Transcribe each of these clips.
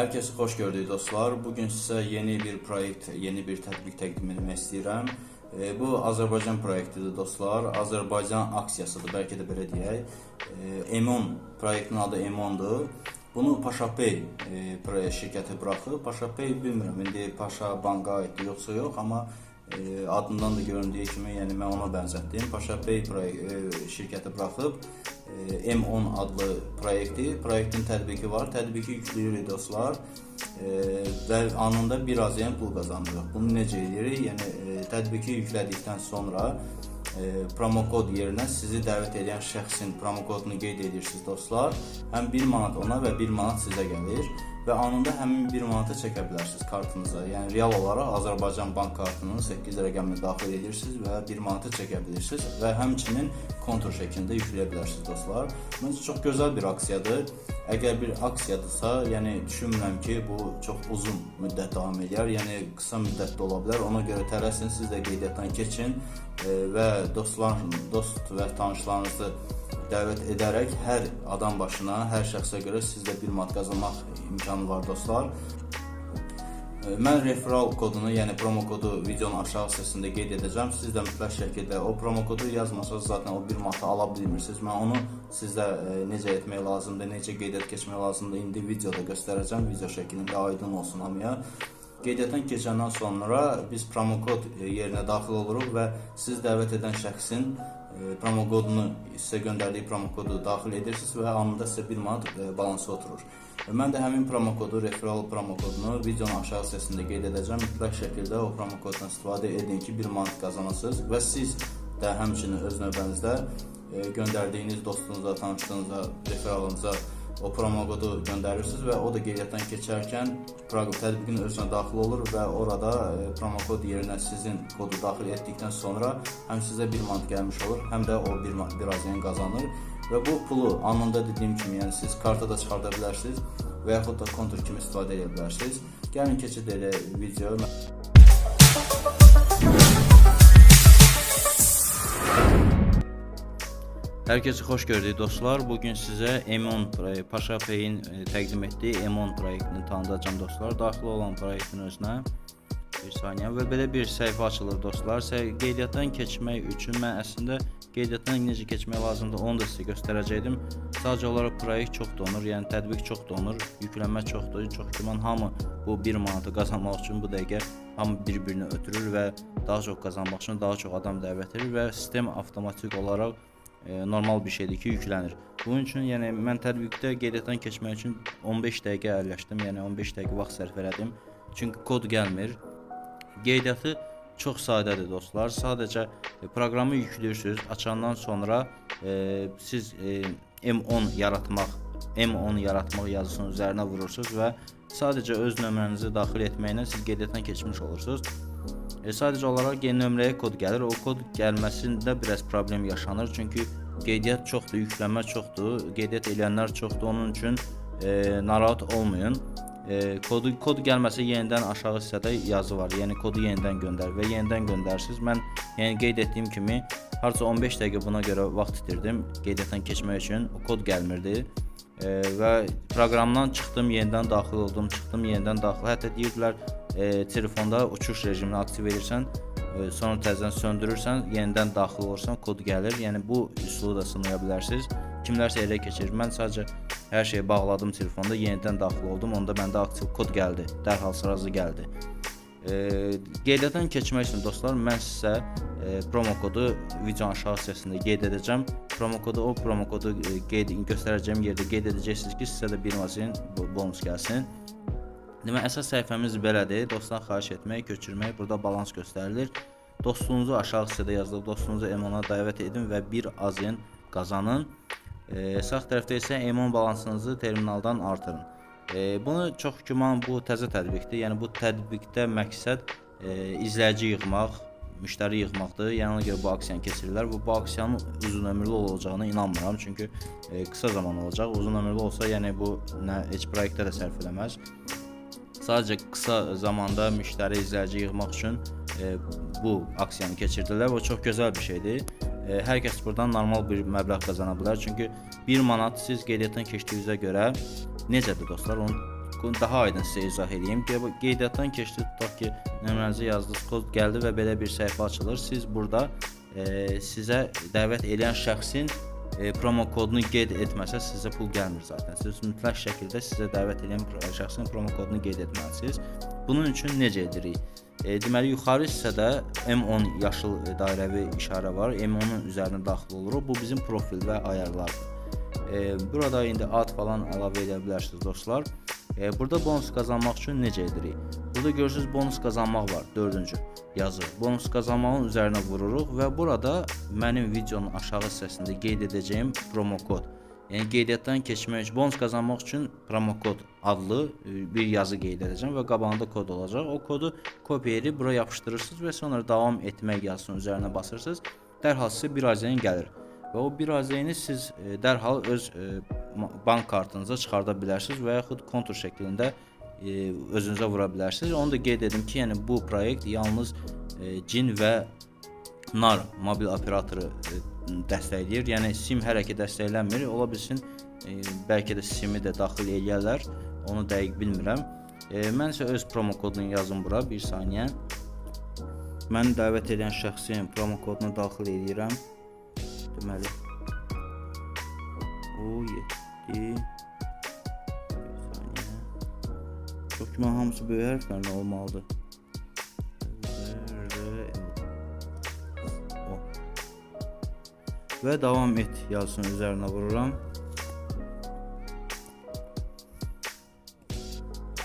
Herkese hoş gördük dostlar. Bugün size yeni bir proyekt, yeni bir tətbiq təqdim etmək istəyirəm. E, Bu Azərbaycan proyektidir dostlar. Azərbaycan aksiyasıdır, bəlkə də belə deyək. E, Emon proyektinin adı Emondur. Bunu Paşapay e, şirkəti buraxıb. Paşapay bilmirəm indi Paşa banka aiddir yoxsa yox, amma e, adından da göründüyü kimi, yəni mən ona bənzətdim. Proyek e, şirkəti buraxıb M10 adlı proyekti. Proyektin tətbiqi var. Tətbiqi yükləyirik dostlar. E, və anında bir azyan pul qazanırıq. Bunu necə edirik? Yəni e, tətbiqi yüklədikdən sonra e, promo kod yerinə sizi dəvət edən şəxsin promo kodunu qeyd edirsiniz dostlar. Həm 1 manat ona və 1 manat sizə gəlir və anında həmin 1 manatı çəkə bilərsiniz kartınıza. Yəni real olaraq Azərbaycan bank kartının 8 rəqəmini daxil edirsiniz və 1 manatı çəkə bilirsiniz və həmçinin kontur şəklində yükləyə bilərsiniz dostlar. Məncə çox gözəl bir aksiyadır. Əgər bir aksiyadırsa, yəni düşünmürəm ki, bu çox uzun müddət davam edər. Yəni qısa müddətdə ola bilər. Ona görə tələsin, siz də qeydiyyatdan keçin e, və dostlar, dost və tanışlarınızı dəvət edərək hər adam başına, hər şəxsə görə sizdə bir manat qazanmaq imkanı var dostlar. E, Mən referral kodunu, yəni promo kodu videonun aşağı hissəsində qeyd edəcəm. Siz də mütləq şəkildə o promo kodu yazmasanız zaten o 1 manatı ala bilmirsiniz. Mən onu sizə e, necə etmək lazımdır, necə qeydiyyat keçmək lazımdır indi videoda göstərəcəm. Video şəklində aydın olsun hamıya. Qeydiyyatdan keçəndən sonra biz promo kod e, yerinə daxil oluruq və siz dəvət edən şəxsin promo kodunu sizə göndərdiyi promo kodu daxil edirsiniz və anında sizə 1 manat e, balansı oturur. Və Mən də həmin promo kodu, referral promo kodunu videonun aşağı hissəsində qeyd edəcəm. Mütləq şəkildə o promo koddan istifadə edin ki, 1 manat qazanasınız və siz də həmçinin öz növbənizdə e, göndərdiyiniz dostunuza, tanışlarınıza, referalınıza o promo kodu göndərirsiniz və o da qeydiyyatdan keçərkən tətbiqin özünə daxil olur və orada promo kod yerinə sizin kodu daxil etdikdən sonra həm sizə 1 manat gəlmiş olur, həm də o 1 manat biraz yəni qazanır və bu pulu anında dediyim kimi, yəni siz karta da çıxarda bilərsiniz və yaxud da kontur kimi istifadə edə bilərsiniz. Gəlin keçid edək video. Herkese hoş gördük dostlar. Bugün size Emon proye- Paşa Pay'in e, təqdim etdiyi Emon proyektini tanıdacağım dostlar. Daxil olan proyektin özünə bir saniyə və belə bir səhifə açılır dostlar. Qeydiyyatdan keçmək üçün mən əslində qeydiyyatdan necə keçmək lazımdır onu da sizə göstərəcəkdim. Sadəcə olaraq proyekt çox donur, yəni tətbiq çox donur, yüklənmə çoxdur. Çox güman hamı bu 1 manatı qazanmaq üçün bu dəqiqə hamı bir-birini ötürür və daha çox qazanmaq üçün daha çox adam dəvət edir və sistem avtomatik olaraq e, normal bir şeydir ki, yüklənir. Bunun üçün yəni mən tətbiqdə qeydiyyatdan keçmək üçün 15 dəqiqə əlləşdim, yəni 15 dəqiqə vaxt sərf elədim. Çünki kod gəlmir. Qeydiyyatı çox sadədir dostlar. Sadəcə e, proqramı yüklüyorsunuz. Açandan sonra e, siz e, M10 yaratmaq, M10 yaratmaq yazısının üzərinə vurursunuz və sadəcə öz nömrənizi daxil etməklə siz qeydiyyatdan keçmiş olursunuz. E, sadəcə olaraq yeni nömrəyə kod gəlir. O kod gəlməsində biraz problem yaşanır. Çünki qeydiyyat çoxdur, yüklənmə çoxdur, qeydiyyat edənlər çoxdur. Onun üçün e, narahat olmayın. E, kodu kod gəlməsə yenidən aşağı hissədə yazı var. Yəni kodu yenidən göndər və yenidən göndərsiniz. Mən yəni qeyd etdiyim kimi harca 15 dəqiqə buna görə vaxt itirdim qeydiyyatdan keçmək üçün. O kod gəlmirdi. E, və proqramdan çıxdım, yenidən daxil oldum, çıxdım, yenidən daxil. Hətta deyirdilər e, telefonda uçuş rejimini aktiv edirsən, e, sonra təzədən söndürürsən, yenidən daxil olursan, kod gəlir. Yəni bu üsulu da sınaya bilərsiniz. Kimlərsə elə keçirir. Mən sadəcə hər şeyi bağladım telefonda, yenidən daxil oldum. Onda məndə aktiv kod gəldi. Dərhal sırası gəldi. E, qeydiyyatdan keçmək üçün dostlar mən sizə e, promo kodu videonun aşağı hissəsində qeyd edəcəm. Promo kodu o promo kodu e, qeyd göstərəcəyim yerdə qeyd edəcəksiniz ki, sizə də bir mazin bonus gəlsin. Demək əsas səhifəmiz belədir. Dostdan xahiş etmək, köçürmək, burada balans göstərilir. Dostunuzu aşağı hissədə yazılıb, dostunuzu Emona dəvət edin və bir azyen qazanın. E, sağ tərəfdə isə Emon balansınızı terminaldan artırın. E, bunu çox güman bu təzə tətbiqdir. Yəni bu tətbiqdə məqsəd e, izləyici yığmaq, müştəri yığmaqdır. Yəni ona görə bu aksiyanı keçirirlər. Bu bu aksiyanın uzun ömürlü olacağına inanmıram. Çünki e, qısa zaman olacaq. Uzun ömürlü olsa, yəni bu nə heç proyektə də sərf eləməz. Sadəcə qısa zamanda müştəri izləyici yığmaq üçün e, bu aksiyanı keçirdilər. O çox gözəl bir şeydir. E, hər kəs buradan normal bir məbləğ qazana bilər. Çünki 1 manat siz qeydiyyatdan keçdiyinizə görə necədir dostlar? Onu daha aydın sizə izah edeyim. Qe- Qeydiyyatdan keçdi, tutaq ki, nömrənizi yazdınız, kod gəldi və belə bir səhifə açılır. Siz burada e, sizə dəvət edən şəxsin e, promo kodunu qeyd etməsə sizə pul gəlmir zaten. Siz mütləq şəkildə sizə dəvət edən şəxsin promo kodunu qeyd etməlisiniz. Bunun üçün necə edirik? E, deməli yuxarı hissədə M10 yaşıl dairəvi işarə var. M10-un üzərinə daxil oluruq. Bu bizim profil və ayarlardır. E, burada indi ad falan əlavə edə bilərsiniz dostlar. E, burada bonus qazanmaq üçün necə edirik? Burada görürsüz bonus qazanmaq var, 4-cü yazı. Bonus qazanmağın üzərinə vururuq və burada mənim videonun aşağı hissəsində qeyd edəcəyim promo kod. Yəni qeydiyyatdan keçmək üçün bonus qazanmaq üçün promo kod adlı e, bir yazı qeyd edəcəm və qabağında kod olacaq. O kodu kopya edib bura yapışdırırsınız və sonra davam etmək yazısının üzərinə basırsınız. Dərhal sizə bir azəyin gəlir. Və o bir azəyini siz e, dərhal öz e, bank kartınıza çıxarda bilərsiniz və yaxud kontur şəklində e, özünüzə vura bilərsiniz. Onu da qeyd edim ki, yəni bu proyekt yalnız e, CIN və NAR mobil operatoru e, dəstəkləyir. Yəni SIM hələ ki dəstəklənmir. Ola bilsin e, bəlkə də SIM-i də daxil eləyərlər. Onu dəqiq bilmirəm. E, mən isə öz promo kodunu yazım bura 1 saniyə. Mən dəvət edən şəxsin promo kodunu daxil edirəm. Deməli. O 7 Mən hamısı böyük hərflərlə olmalıdır. O. Və davam et yazısının üzərinə vururam.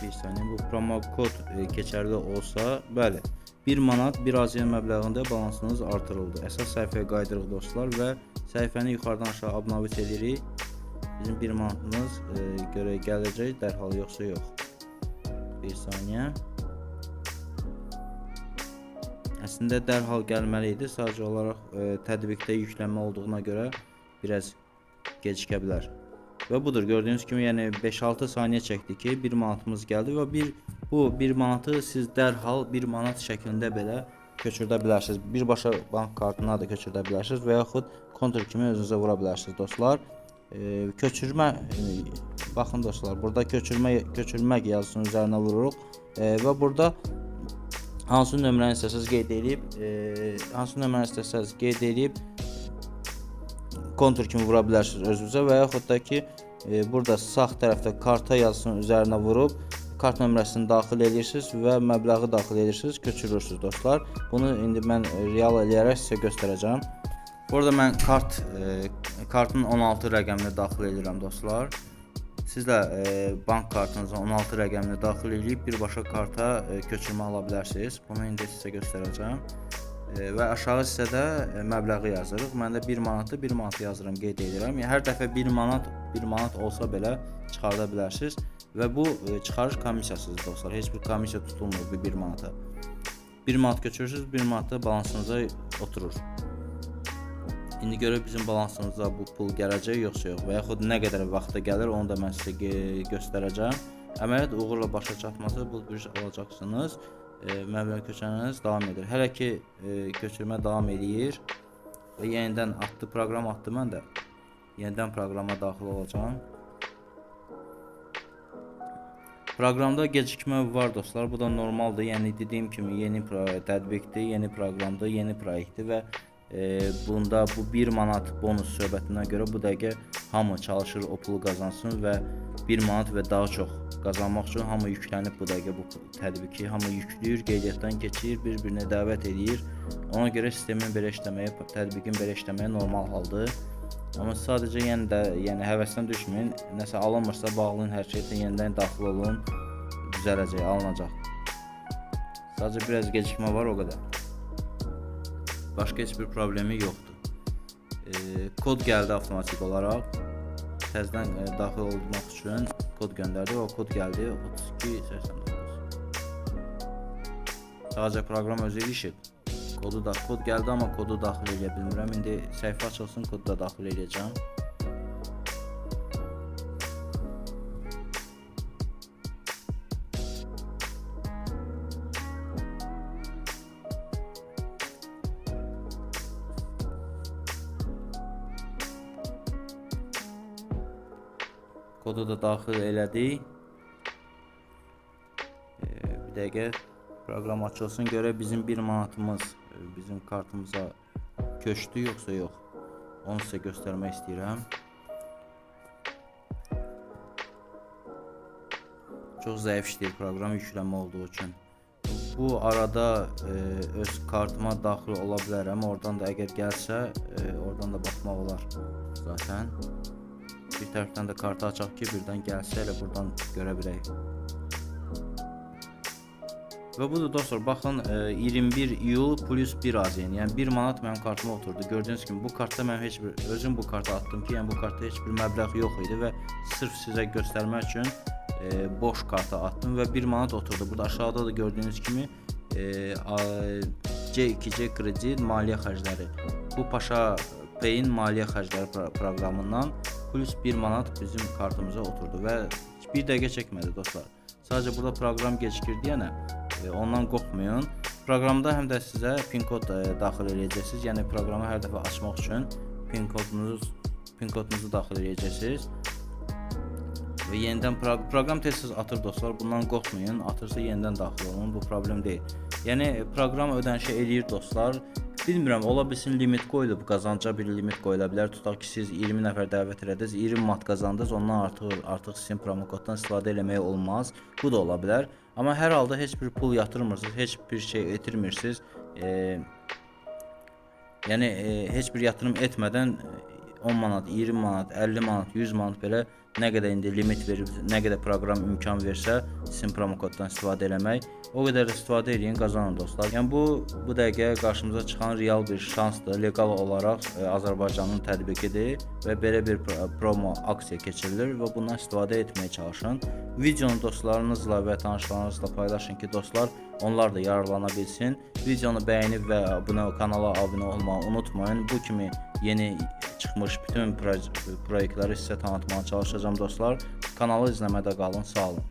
Bir saniyə bu promo kod e, keçərli olsa, bəli. 1 manat 1 AZN məbləğində balansınız artırıldı. Əsas səhifəyə qayıdırıq dostlar və səhifəni yuxarıdan aşağı abunavit edirik. Bizim 1 manatımız e, görə gələcək, dərhal yoxsa yox. Bir saniyə. Əslində dərhal gəlməli idi. Sadəcə olaraq e, tətbiqdə yüklənmə olduğuna görə biraz gecikə bilər. Və budur gördüyünüz kimi yəni 5-6 saniyə çəkdi ki 1 manatımız gəldi və bir bu 1 manatı siz dərhal 1 manat şəklində belə köçürdə bilərsiniz. Birbaşa bank kartına da köçürdə bilərsiniz və yaxud kontur kimi özünüzə vura bilərsiniz dostlar. E, köçürmə e, baxın dostlar, burada köçürmə köçürmək yazısının üzərinə vururuq e, və burada hansı nömrəni istəsəz qeyd edib, e, hansı nömrəni istəsəz qeyd edib kontur kimi vura bilərsiniz özünüzə və yaxud da ki e, burada sağ tərəfdə karta yazısının üzərinə vurub kart nömrəsini daxil edirsiniz və məbləği daxil edirsiniz, köçürürsüz dostlar. Bunu indi mən real eləyərək sizə göstərəcəm. Burada mən kart e, kartın 16 rəqəmini daxil edirəm dostlar. Siz də e, bank kartınıza 16 rəqəmini daxil edib birbaşa karta e, köçürmə ala bilərsiniz. Bunu indi sizə göstərəcəm. E, və aşağı hissədə e, məbləği yazırıq. Mən də 1 manatı 1 manat yazıram, qeyd edirəm. Yəni hər dəfə 1 manat 1 manat olsa belə çıxarda bilərsiniz və bu e, çıxarış komissiyasıdır dostlar. Heç bir komissiya tutulmur bu 1 manata. 1 manat köçürürsüz, 1 manat da balansınıza oturur. İndi görə bizim balansımıza bu pul gələcək yoxsa yox və yaxud nə qədər vaxta gəlir onu da mən sizə gö- göstərəcəm. Əməliyyat uğurla başa çatmasa bu bir alacaqsınız. E, məbləğ köçürməniz davam edir. Hələ ki e, köçürmə davam edir və yenidən atdı proqram atdı mən də. Yenidən proqrama daxil olacağam. Proqramda gecikmə var dostlar. Bu da normaldır. Yəni dediyim kimi yeni tətbiqdir, yeni proqramdır, yeni proyektdir və e, bunda bu 1 manat bonus söhbətinə görə bu dəqiqə hamı çalışır o pulu qazansın və 1 manat və daha çox qazanmaq üçün hamı yüklənib bu dəqiqə bu tətbiqi hamı yükləyir, qeydiyyatdan keçir, bir-birinə dəvət edir. Ona görə sistemin belə işləməyi, tətbiqin belə işləməyi normal haldır. Amma sadəcə yenə də, yəni həvəsdən düşməyin. Nəsə alınmırsa bağlayın hər şeyə yenidən daxil olun. Düzələcək, alınacaq. Sadəcə biraz gecikmə var o qədər. Başqa heç bir problemi yoxdur. E, kod gəldi avtomatik olaraq. Təzədən e, daxil olmaq üçün kod göndərdi. O kod gəldi 32 89. Sadəcə proqram özü ilişib. Kodu da kod gəldi amma kodu daxil edə bilmirəm. İndi səhifə açılsın, kodu da daxil edəcəm. Kodu da daxil elədik. dəqiqə proqram açılsın görə bizim 1 manatımız e, bizim kartımıza köçdü yoxsa yox. Onu sizə göstərmək istəyirəm. Çox zəif işləyir proqram yüklənmə olduğu üçün. Bu arada e, öz kartıma daxil ola bilərəm. Oradan da əgər gəlsə, e, oradan da baxmaq olar zaten. Tərəfdən də kartı açaq ki, birdən gəlsə elə buradan görə bilək. Və budur dostlar, baxın e, 21 iyul plus 1 AZN. Yəni 1 manat mənim kartıma oturdu. Gördüyünüz kimi bu kartda mən heç bir özüm bu kartı atdım ki, yəni bu kartda heç bir məbləğ yox idi və sırf sizə göstərmək üçün e, boş karta attım və 1 manat oturdu. Burada aşağıda da gördüyünüz kimi e, a- C2C kredi maliyyə xərcləri. Bu Paşa Pay'in maliyyə xərcləri pro- proqramından plus 1 manat bizim kartımıza oturdu və bir dəqiqə çəkmədi dostlar. Sadəcə burada proqram gecikir deyənə e, ondan qorxmayın. Proqramda həm də sizə pin kod e, daxil edəcəksiniz. Yəni proqramı hər dəfə açmaq üçün pin kodunuz pin kodunuzu daxil edəcəksiniz. Və yenidən pro proqram tez-tez atır dostlar. Bundan qorxmayın. Atırsa yenidən daxil olun. Bu problem deyil. Yəni e, proqram ödənişə eləyir dostlar. Bilmirəm, ola bilsin limit qoyulub, qazanca bir limit qoyula bilər. Tutaq ki, siz 20 nəfər dəvət elədiniz, 20 manat qazandınız, ondan artıq artıq sizin promokoddan istifadə eləmək olmaz. Bu da ola bilər. Amma hər halda heç bir pul yatırmırsınız, heç bir şey itirmirsiniz. E, Yəni e, heç bir yatırım etmədən 10 manat, 20 manat, 50 manat, 100 manat belə nə qədər indi limit verib, nə qədər proqram imkan versə, sizin promokoddan istifadə eləmək, o qədər istifadə edin, qazanın dostlar. Yəni bu bu dəqiqə qarşımıza çıxan real bir şansdır. Leqal olaraq e, Azərbaycanın tətbiqidir və belə bir pro- promo aksiya keçirilir və bundan istifadə etməyə çalışın. Videonu dostlarınızla və tanışlarınızla paylaşın ki, dostlar onlar da yararlana bilsin. Videonu bəyənib və abunə kanala abunə olmağı unutmayın. Bu kimi yeni çıxmış bütün proye- proyektləri sizə tanıtmağa çalışacağam dostlar. Kanalı izləmədə qalın. Sağ olun.